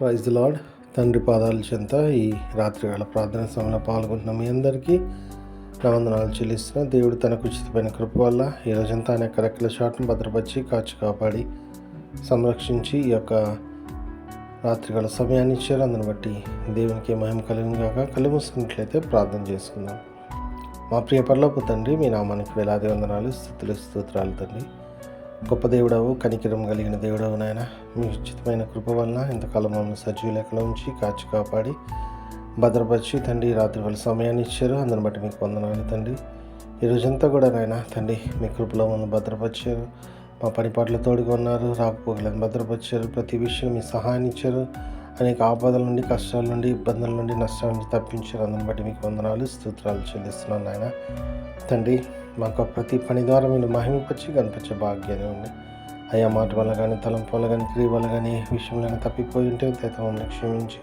Praise lord. తండ్రి పాదాల చెంత ఈ రాత్రివేళ ప్రార్థన సమయంలో పాల్గొంటున్న. మీ అందరికీ నా వందనాలు చెల్లిస్తున్న. దేవుడు తనకు ఉచితమైన కృప వల్ల ఈ రోజంతా అనేక రెక్కల షాట్ను భద్రపరిచి కాచి కాపాడి సంరక్షించి ఈ యొక్క రాత్రికాల సమయాన్ని ఇచ్చారు. అందుని బట్టి దేవునికి మహిమ కలిగిన కాక ప్రార్థన చేసుకుందాం. మా ప్రియ పరలోపు తండ్రి మీ నామానికి వేలాది వందనాలు స్థుతులు స్తోత్రాలు తండ్రి. గొప్ప దేవుడవు కనికిరం కలిగిన దేవుడవు నాయన. మీ ఉచితమైన కృప వలన ఇంతకాలం మమ్మల్ని సజీవ లెక్కలో ఉంచి కాచి కాపాడి భద్రపరిచి తండ్రి రాత్రి వాళ్ళ సమయాన్ని ఇచ్చారు. అందుని బట్టి మీకు వందనాలు తండ్రి. ఈ రోజంతా కూడా నాయన తండ్రి మీ కృపలో మమ్మల్ని భద్రపరిచారు. మా పనిపాట్లు తోడుగా ఉన్నారు. రాకపోకలను భద్రపరిచారు. ప్రతి విషయం మీ సహాయాన్ని ఇచ్చారు. అనేక ఆపదల నుండి కష్టాల నుండి ఇబ్బందుల నుండి నష్టాల నుండి తప్పించారు బట్టి మీకు వందనాలు స్తోత్రాలు చెల్లిస్తున్నాను నాయన. తండ్రి మాకు ప్రతి పని ద్వారా మీరు మహిమపరిచి కనిపించే భాగ్యాన్ని ఉంది అయ్యా మాట వల్ల కానీ తలంపు వల్ల కానీ క్రియ వల్ల కానీ ఏ విషయంలో తప్పిపోయి ఉంటే మమ్మల్ని క్షమించి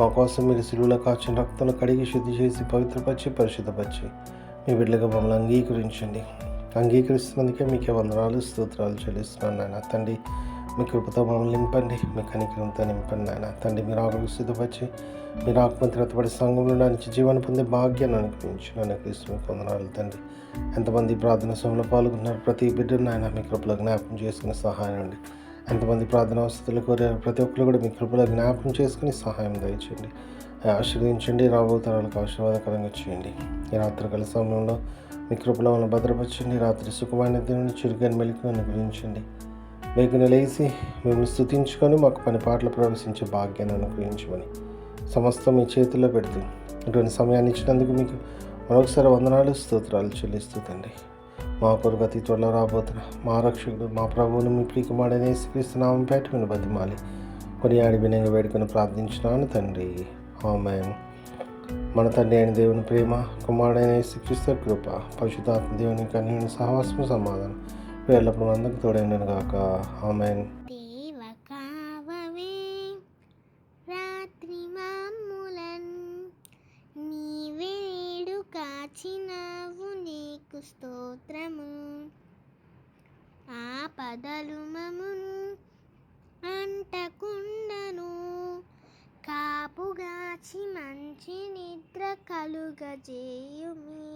మా కోసం మీరు సిలువులో కాచిన రక్తంలో కడిగి శుద్ధి చేసి పవిత్రపరిచి పరిశుద్ధపరిచి మీ బిడ్డలుగా మమ్మల్ని అంగీకరించండి. అంగీకరిస్తున్నందుకే మీకే వందనాలు స్తోత్రాలు చెల్లిస్తున్నాను నాయన. తండ్రి మీ కృపతో మమ్మల్ని నింపండి. మీ కనికరంతో నింపండి నాయన. తండ్రి మీరు ఆకులు సిద్ధపరిచి మీరు ఆత్మహత్య రతపడి సంఘంలో నుంచి జీవన పొందే భాగ్యాన్ని అనుగ్రహించి నన్ను క్రీస్తు కొందనాలు తండ్రి. ఎంతమంది ప్రార్థన సమయంలో పాల్గొన్నారు ప్రతి బిడ్డను ఆయన మీ కృపలో జ్ఞాపకం చేసుకుని సహాయం అండి. ఎంతమంది ప్రార్థన వసతులు కోరారు? ప్రతి ఒక్కరు కూడా మీ కృపలో జ్ఞాపకం చేసుకుని సహాయం దయచేయండి. ఆశీర్వదించండి. రాబో తరాలకు ఆశీర్వాదకరంగా చేయండి. ఈ రాత్రికాల సమయంలో మీ కృపలో భద్రపరచండి. రాత్రి సుఖమైన దిన చురుకైన మెలికి అనుగ్రహించండి. వేగున లేచి మేము స్థుతించుకొని మాకు పని పాటలు ప్రవేశించే భాగ్యాన్ని అనుగ్రహించమని సమస్తం మీ చేతుల్లో పెడుతూ ఇటువంటి సమయాన్ని ఇచ్చినందుకు మీకు మరొకసారి వందనాలు స్తోత్రాలు చెల్లిస్తూ తండ్రి. మా కొరకు అతి త్వరలో రాబోతున్న మా రక్షకుడు మా ప్రభువును మీ ప్రియకుమాడనే శ్రీస్తున్నామం పేట విని బతిమాలి. కొన్ని ఆడి వినంగా వేడుకొని ప్రార్థించినాను తండ్రి. ఆమె మన తండ్రి అయిన దేవుని ప్రేమ కుమారుడైన శ్రీక్రీస్తు కృప పరిశుద్ధాత్మ దేవుని కన్యను సహవాసము సమాధానం ఎల్లప్పుడు అందరికి తోడైనను గాక ఆమెన్. నీవేడు కాచినావు నీకు స్తోత్రము. ఆపదలు మమును అంటకుండను కాపుగాచి మంచి నిద్ర కలుగజేయుమి.